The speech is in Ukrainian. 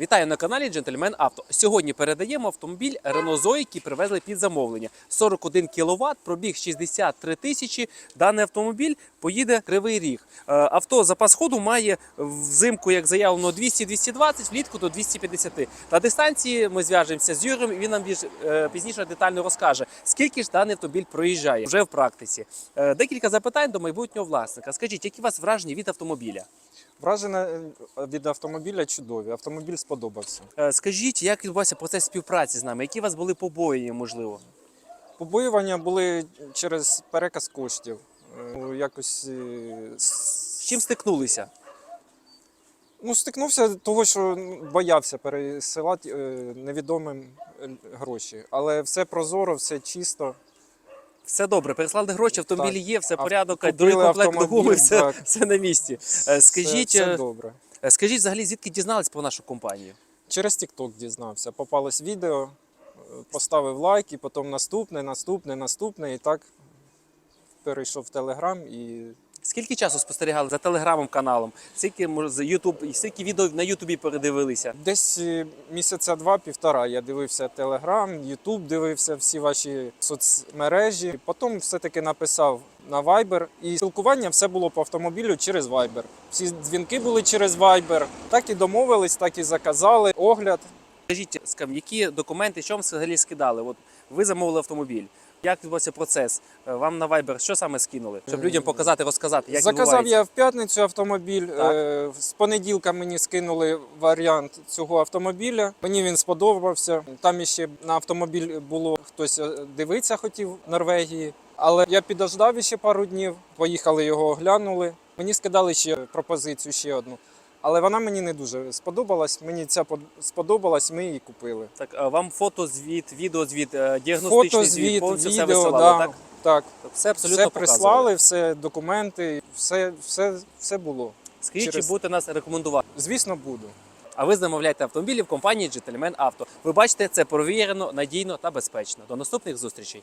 Вітаю на каналі Джентльмен Авто. Сьогодні передаємо автомобіль Renault Zoe, який привезли під замовлення. 41 кВт, пробіг 63 тисячі. Даний автомобіль поїде Кривий Ріг. Е, Авто запас ходу має взимку, як заявлено, 200-220, влітку до 250. На дистанції ми зв'яжемося з Юрієм, він нам е, пізніше детально розкаже, скільки ж даний автомобіль проїжджає вже в практиці. Е, Декілька запитань до майбутнього власника. Скажіть, які у вас враження від автомобіля? Враження е, від автомобіля чудові. Автомобіль сподобався. Е, Скажіть, як відбувався процес співпраці з нами? Які у вас були побоєння, можливо? Побоювання були через переказ коштів. Е, ну, Якось е, З чим стикнулися? ну, стикнувся того, що ну, боявся пересилати е, невідомим е, гроші. Але все прозоро, все чисто. Все добре, переслали гроші, автомобіль Так. є, все порядок, другий комплект до гуми, все, все на місці. Скажіть, Все- Скажіть, все, е, добре. е, скажіть взагалі, звідки дізнались про нашу компанію? Через TikTok дізнався. Попалось відео, е, поставив лайк, і потім наступне, наступне, наступне. І так перейшов в Телеграм і Скільки часу спостерігали за телеграмом каналом? Скільки може Ютуб, і скільки відео на Ютубі передивилися? Десь е, місяця два-півтора я дивився Телеграм, Ютуб, дивився всі ваші соцмережі. Потім все-таки написав на Viber. І спілкування все було по автомобілю через Viber. Всі дзвінки були через Viber. Так і домовились, так і заказали. Огляд. Скажіть, скам, які документи, що вам взагалі скидали? От ви замовили автомобіль. Як відбувався процес? Е, Вам на Viber що саме скинули? Щоб Е, людям показати, розказати, як Заказав я в п'ятницю автомобіль. Так. Е, З понеділка мені скинули варіант цього автомобіля. Мені він сподобався. Там іще на автомобіль було хтось дивитися хотів в Норвегії. Але я підождав ще пару днів, поїхали його оглянули. Мені скидали ще пропозицію, ще одну. Але вона мені не дуже сподобалась. Мені ця сподобалась, ми її купили. Так, а вам фотозвіт, відеозвіт, е, діагностичний Фото, звіт, звіт, повністю все відео, висилали, да, так? так. Все абсолютно Все показували. прислали, все документи, все, все, все було. Скажіть, через- чи будете нас рекомендувати? Звісно, буду. А ви замовляйте автомобілі в компанії Gentleman Auto. Ви бачите, це провірено, надійно та безпечно. До наступних зустрічей.